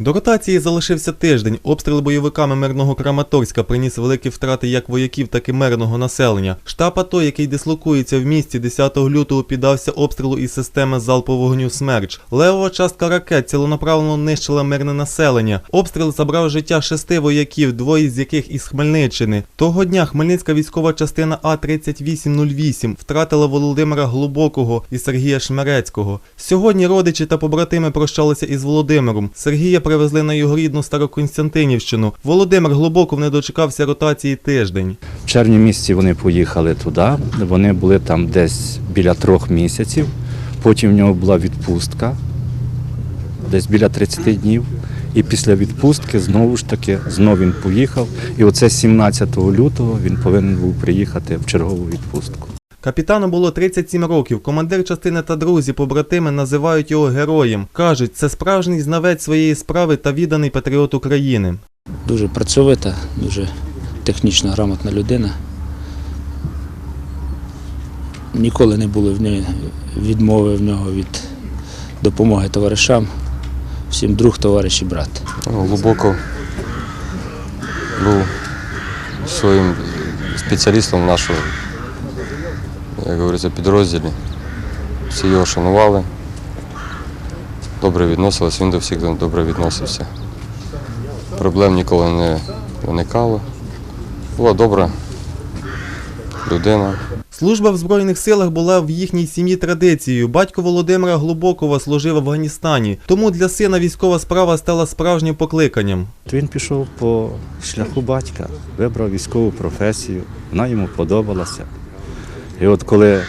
До ротації залишився тиждень. Обстріл бойовиками мирного Краматорська приніс великі втрати як вояків, так і мирного населення. Штаб АТО, який дислокується в місті, 10 лютого піддався обстрілу із системи залпового вогню «Смерч». Левова частка ракет цілонаправлено нищила мирне населення. Обстріл забрав життя шести вояків, двоє з яких із Хмельниччини. Того дня Хмельницька військова частина А3808 втратила Володимира Глибокого і Сергія Шмерецького. Сьогодні родичі та побратими прощалися із Володимиром. Сергія привезли на його рідну Староконстантинівщину. Володимир Глибоков не дочекався ротації тиждень. В червні місяці вони поїхали туди. Вони були там десь біля трьох місяців. Потім в нього була відпустка, десь біля 30 днів. І після відпустки знову ж таки знову він поїхав. І оце 17 лютого він повинен був приїхати в чергову відпустку. Капітану було 37 років. Командир частини та друзі, побратими називають його героєм. Кажуть, це справжній знавець своєї справи та відданий патріот України. Дуже працьовита, дуже технічно грамотна людина. Ніколи не було в неї відмови в нього від допомоги товаришам. Всім друг, товариш і брат. глибоко був своїм спеціалістом в нашому, як говориться, підрозділі. Всі його шанували, добре відносились, він до всіх добре відносився. Проблем ніколи не виникало. Була добра людина. Служба в Збройних силах була в їхній сім'ї традицією. Батько Володимира Глибокова служив в Афганістані, тому для сина військова справа стала справжнім покликанням. Він пішов по шляху батька, вибрав військову професію, вона йому подобалася. І от коли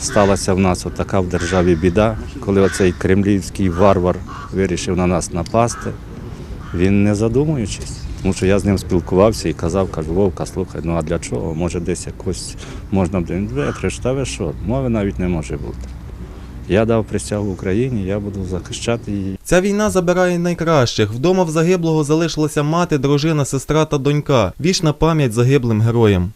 сталася в нас така в державі біда, коли оцей кремлівський варвар вирішив на нас напасти, він не задумуючись. Тому що я з ним спілкувався і казав, кажу, Вовка, слухай, ну а для чого? Може десь якось можна буде. Ви що? Мови навіть не може бути. Я дав присягу Україні, я буду захищати її. Ця війна забирає найкращих. Вдома в загиблого залишилася мати, дружина, сестра та донька. Вічна пам'ять загиблим героям.